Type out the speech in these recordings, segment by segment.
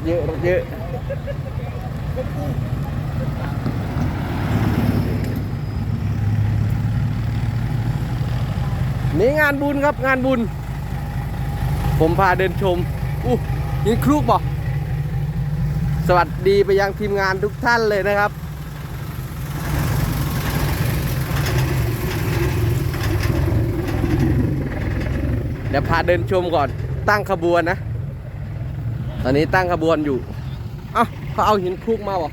ถเยอะรถเยอะนี่งานบุญครับงานบุญ ผมพาเดินชมอู้ยิงครุกบ่สวัสดีไปยังทีมงานทุกท่านเลยนะครับ เดี๋ยวพาเดินชมก่อนตั้งขบวนนะ ตอนนี้ตั้งขบวนอยู่เอ้าเขาเอาหินคลุกมาบ่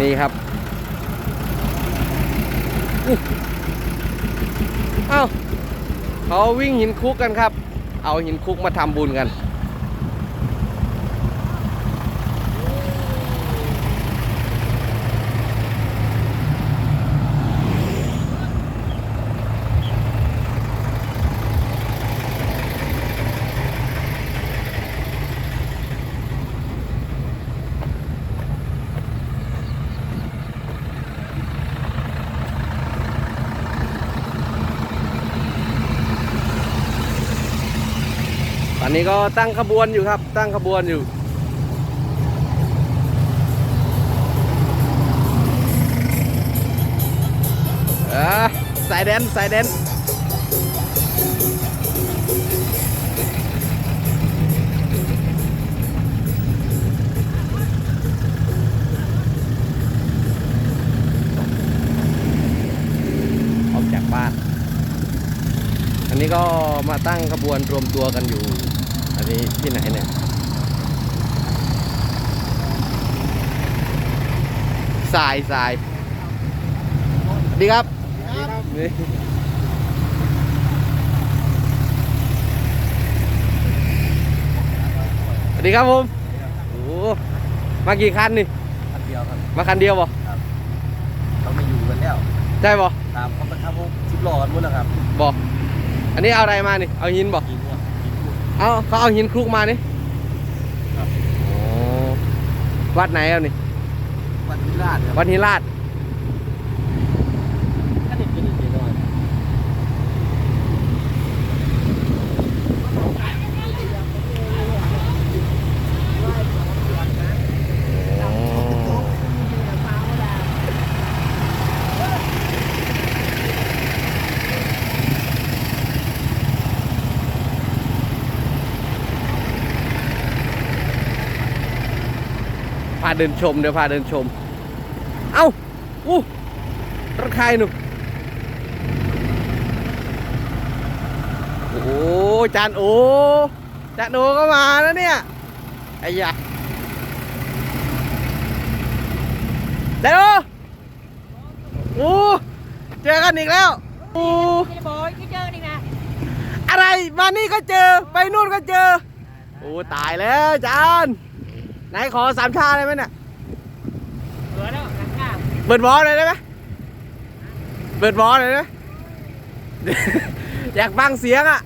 นี่ครับเอ้าเขาวิ่งหินคุกกันครับ เอาหินคุกมาทำบุญกัน นนี้ก็ตั้งขบวนอยู่ครับ ตั้งขบวนอยู่เออสายแดนสายแดนออกจากบ้านอันนี้ก็มาตั้งขบวนรวมตัวกันอยู่ อันนี้ที่ไหนเนี่ยทรายทรายสวัสดีครับนี่สวัสดีครับผม โอ้มากี่คันนี่อันเดียวครับ มาคันเดียวบ่เขาไม่อยู่กันแล้ว ใช่บ่ตามเขาไปทำพวกสิบล้อกันหมดแล้วครับบ่อันนี้เอาอะไรมานี่ เอาหินบ่กิน เนี่ยกินพูดเอาเขาเอาหินคลุกมานี่ครับโอ้วัดไหนเอานี่ วันนี้ราดครับวัดหินลาด ถ้าเด็กกินนิดหน่อย พาเดินชมเดี๋ยวพาเดินชม เอ้าอู้รถใครหนูโอ้โหจานโอจานโอก็มาแล้วเนี่ยไอ้ยะจานโอโอ้เจอกันอีกแล้วโอ้ไม่ได้บอกไม่เจอนี่นะอะไรมานี่ก็เจอไปนู่นก็เจอโอ้ตายแล้วจาน ไหนขอสามชาได้ไหมเนี่ยเหลือแล้วหลังข้าวเปิดบอลเลยได้ไหมเปิดบอลเลยได้ไหม อยากฟังเสียงอะ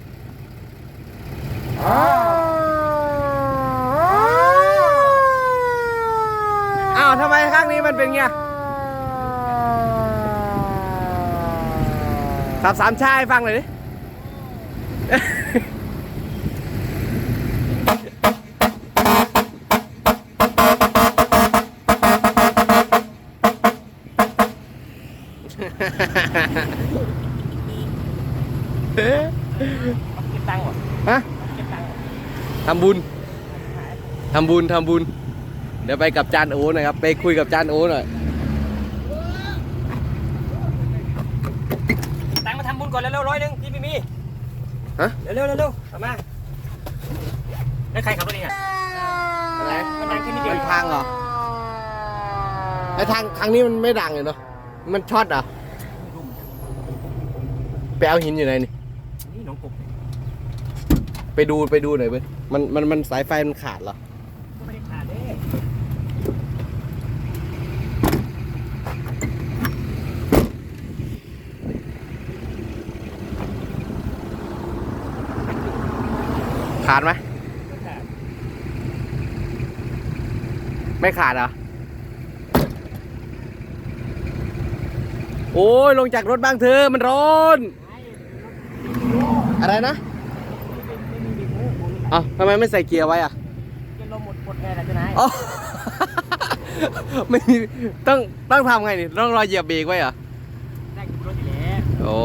อ้าวทำไมข้างนี้มันเป็นไงสับสามชาให้ฟังหน่อยดิ ทำบุญทำบุญ เดี๋ยวไปกับจานโอหน่อยครับ ไปคุยกับจานโอหน่อย ตังค์มาทำบุญก่อนเร็วๆร้อยหนึ่งที่ไม่มีฮะ เร็วๆเร็วๆเอามาแล้วใครขับรถเองอะอะไรมันดังแค่นิดเดียวมันทางเหรอไอ้ทางทางนี้มันไม่ดังเลยเนาะ มันช็อตเหรอไปเอาหินอยู่ไหนนี่ นี่หนองกบ ไปดูไปดูหน่อยเว้ยมันมันมันสายไฟมันขาดเหรอ ก็ไม่ได้ขาดเด้ ขาดไหมไม่ขาดไม่ขาดเหรอ โอ้ยลงจากรถบ้างเธอะมันร้อนไอ้รถอะไรนะเอ้าทำไมไม่ใส่เกียร์ไว้อะจะลมหมดหมดแอร์แล้วจะไหนอ๋อไม่มีต้องต้องทำไงนี่ต้องรอเหยียบเบรกไว้เหรอได้กินรถอยู่แล้วโอ้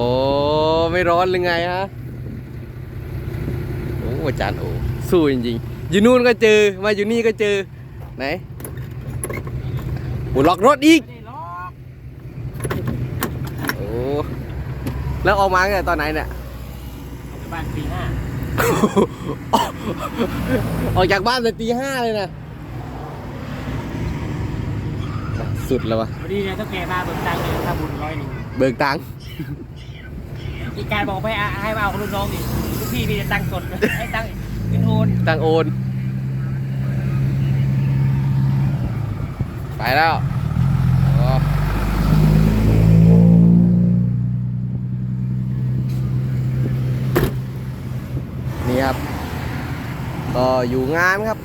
ไม่ร้อนหรือไงฮะโอ้อาจารย์โอ้สู้จริงๆ อยู่นู่นก็เจอ มาอยู่นี่ก็เจอ ไหนโอ้ล็อกรถอีกไม่ได้ล็อกโอ้ แล้วออกมาตั้งแต่ตอนไหนเนี่ยเอาไปบ้านปีหน้าออกจากบ้านแต่ตีห้าเลยนะ สุดแล้ววะ พอดีเนี่ยต้องแกมาเบิกตังค์เลยค่าบุญร้อยหนึ่งเบิกตังค์ อีกการบอกไปอะให้มาเอาของลูกน้องดิ ลูกพี่มีแต่ตังสดให้ตังเงินโอนตังโอน ไปแล้วโอ้นี่ครับ ก็อยู่งานครับ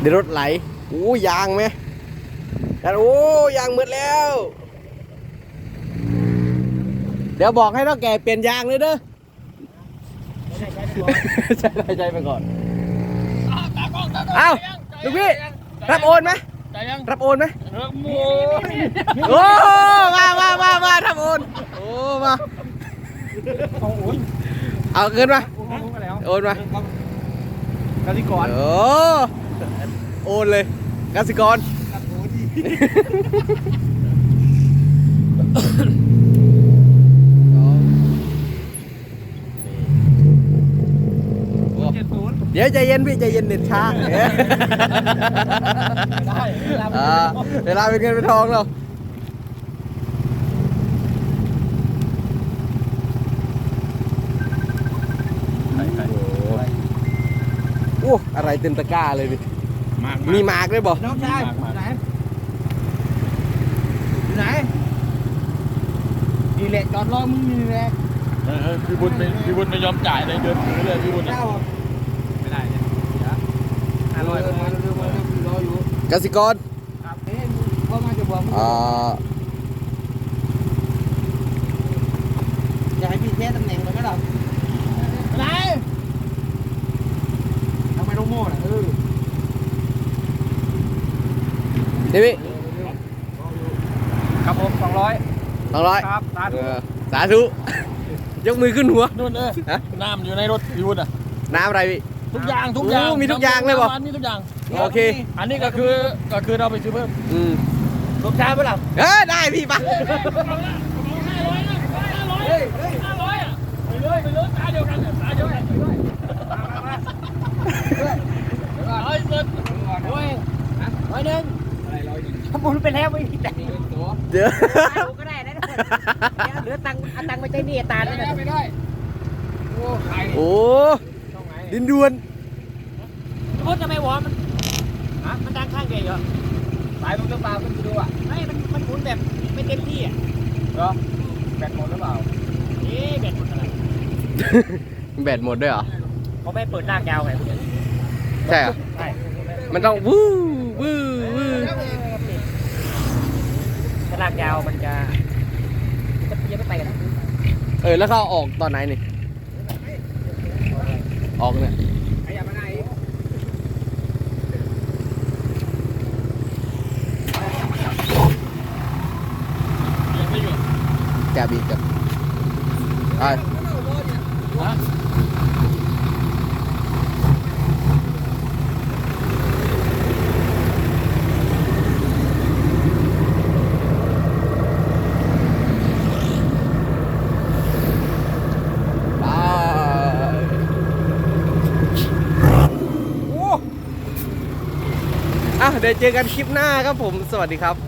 เดี๋ยวรถไหลโอ้ยางไหมกันโอ้ยางหมดแล้ว เดี๋ยวบอกให้น้องแกเปลี่ยนยางเลยเด้อ ใช้ตัวใช่ใช่ไปก่อนเอ้าลูกพี่รับโอนไหมใจยังรับโอนไหมเริ่มโมโอ้มามามามาทำโอนโอ้มาเอาโอนเอาเงินมาโอนกันแล้วโอนมากสิกรโอ้โอนเลยกสิกรโอ้ เจ็ ดศูนย์เดี๋ยวใจเย็นพี่ใจเย็นเด็ดช้าได้เวลาอ่าเวลาเป็นเงินเป็นทองเราโอ้อะไรเต็มตะกร้าเลยดิมากมีหมากด้วยบ่น้องชายอยู่ไหนอยู่ไหนนี่แหละจอดรอมึงนี่แหละเออพี่บุญไม่พี่บุญไม่ยอมจ่ายเลยเดินถือเลยพี่บุญเจ้า ไม่ได้เนี่ยห้าร้อยมาเร็วๆมาเร็วๆรออยู่กสิกรครับเฮ้ยเข้ามาจะบอกมึงอ่าจะให้พี่แค่ตำแหน่งเลยไหมล่ะไหนทำไมต้องโม่ล่ะเออเดี๋ยวพี่ครับผมสองร้อยสองร้อยครับสาธุสาธุยกมือขึ้นหัวนู่นเออน้ำอยู่ในรถพี่บุญอะ น้ำอะไรพี่ ทุกอย่างทุกอย่างโอ้มีทุกอย่างเลยเหรอน้ำมันมีทุกอย่างโอเค อันนี้ก็คือก็คือเราไปซื้อเพิ่มอืมลูกชายเปล่าเออได้พี่ปะเฮ้ยเฮ้ยไปเลยไปเลยตาเดียวกันตาเดียวกันเฮ้ยเงินโอ้ยร้อยหนึ่งทำบุญไปแล้วไม่มีแต่งเดี๋ยวก็ได้นะเหลือตังค์เอาตังค์ไปใช้หนี้ตาแล้วนะไม่ได้โอ้ขายโอ้ ดินดวนพูดทำไมวะมันฮะมันดังข้างใหญ่เหรอสายมันหรือเปล่าคุณดูอะไม่มันมันหมุนแบบไม่เต็มที่อะเหรอแบตหมดหรือเปล่าเอ๊ะแบตหมดอะไรแบตหมดด้วยเหรอเขาไม่เปิดลากยาวไงใช่เหรอใช่มันต้องวู้วู้วู้ถ้าลากยาวมันจะมันจะไม่ไปกันนะเออแล้วเขาเอาออกตอนไหนนี่ ออกเนี่ยขยับมาไหนยังไม่หยุดจับอีกจับไป ฮะ ไปอะ เดี๋ยวเจอกันคลิปหน้าครับผม สวัสดีครับ